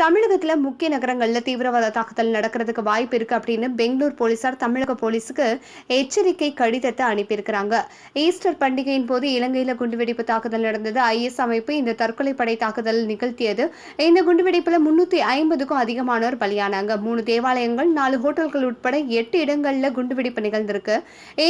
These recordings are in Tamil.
தமிழகத்துல முக்கிய நகரங்கள்ல தீவிரவாத தாக்குதல் நடக்கிறதுக்கு வாய்ப்பு இருக்கு அப்படின்னு பெங்களூர் போலீசார் தமிழக போலீஸுக்கு எச்சரிக்கை கடிதத்தை அனுப்பியிருக்கிறாங்க. ஈஸ்டர் பண்டிகையின் போது இலங்கையில குண்டுவெடிப்பு தாக்குதல் நடந்தது. ஐஎஸ் அமைப்பு இந்த தற்கொலை படை தாக்குதல் நிகழ்த்தியது. இந்த குண்டுவெடிப்புல முன்னூத்தி ஐம்பதுக்கும் அதிகமானோர் பலியானாங்க. மூணு தேவாலயங்கள் நாலு ஹோட்டல்கள் உட்பட எட்டு இடங்கள்ல குண்டுவெடிப்பு நிகழ்ந்திருக்கு.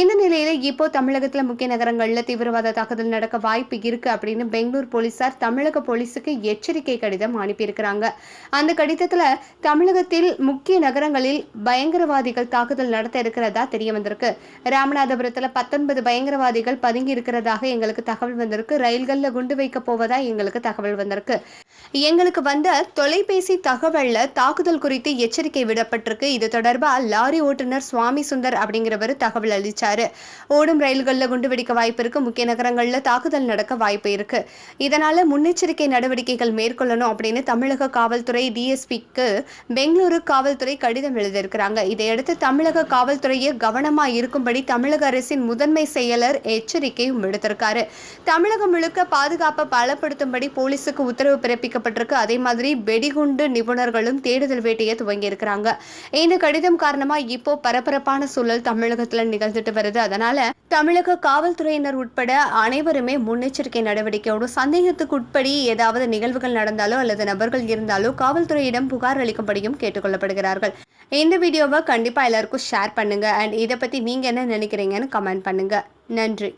இந்த நிலையில இப்போ தமிழகத்துல முக்கிய நகரங்கள்ல தீவிரவாத தாக்குதல் நடக்க வாய்ப்பு இருக்கு அப்படின்னு பெங்களூர் போலீசார் தமிழக போலீஸுக்கு எச்சரிக்கை கடிதம் அனுப்பியிருக்கிறாங்க. அந்த கடிதத்துல தமிழகத்தில் முக்கிய நகரங்களில் பயங்கரவாதிகள் தாக்குதல் நடத்த இருக்கிறதா தெரிய வந்திருக்கு. ராமநாதபுரத்துல பத்தொன்பது பயங்கரவாதிகள் பதுங்கி இருக்கிறதாக எங்களுக்கு தகவல் வந்திருக்கு. ரயில்கள்ல குண்டு வைக்க போவதா எங்களுக்கு தகவல் வந்திருக்கு. எங்களுக்கு வந்த தொலைபேசி தகவல்ல தாக்குதல் குறித்து எச்சரிக்கை விடப்பட்டிருக்கு. இது தொடர்பா லாரி ஓட்டுநர் சுவாமி சுந்தர் அப்படிங்கிறவர் தகவல் அளிச்சாரு. ஓடும் ரயில்கள்ல குண்டு வெடிக்க வாய்ப்பு இருக்கு. முக்கிய நகரங்கள்ல தாக்குதல் நடக்க வாய்ப்பு இருக்கு. இதனால முன்னெச்சரிக்கை நடவடிக்கைகள் மேற்கொள்ளணும் அப்படின்னு தமிழக காவல் காவல்துறை டிஎஸ்பிக்கு பெங்களூரு காவல்துறை கடிதம் எழுதியிருக்கிறாங்க. இதையடுத்து தமிழக காவல்துறையை கவனமா இருக்கும்படி தமிழக அரசின் முதன்மை செயலர் எச்சரிக்கையும் விடுத்திருக்காரு. தமிழகம் முழுக்க பாதுகாப்பை பலப்படுத்தும்படி போலீஸுக்கு உத்தரவு பிறப்பிக்கப்பட்டிருக்கு. அதே மாதிரி வெடிகுண்டு நிபுணர்களும் தேடுதல் வேட்டையை துவங்கி இருக்கிறாங்க இந்த கடிதம் காரணமா இப்போ பரபரப்பான சூழல் தமிழகத்தில் நிகழ்ந்துட்டு வருது. அதனால தமிழக காவல்துறையினர் உட்பட அனைவருமே முன்னெச்சரிக்கை நடவடிக்கையோடு சந்தேகத்துக்கு உட்படி ஏதாவது நிகழ்வுகள் நடந்தாலோ அல்லது நபர்கள் இருந்தாலோ காவல்துறையிடம் புகார் அளிக்கும்படியும் கேட்டுக்கொள்ளப்படுகிறார்கள். இந்த வீடியோவை கண்டிப்பா எல்லாருக்கும் ஷேர் பண்ணுங்க. அண்ட் இதை பத்தி நீங்க என்ன நினைக்கிறீங்கன்னு கமெண்ட் பண்ணுங்க. நன்றி.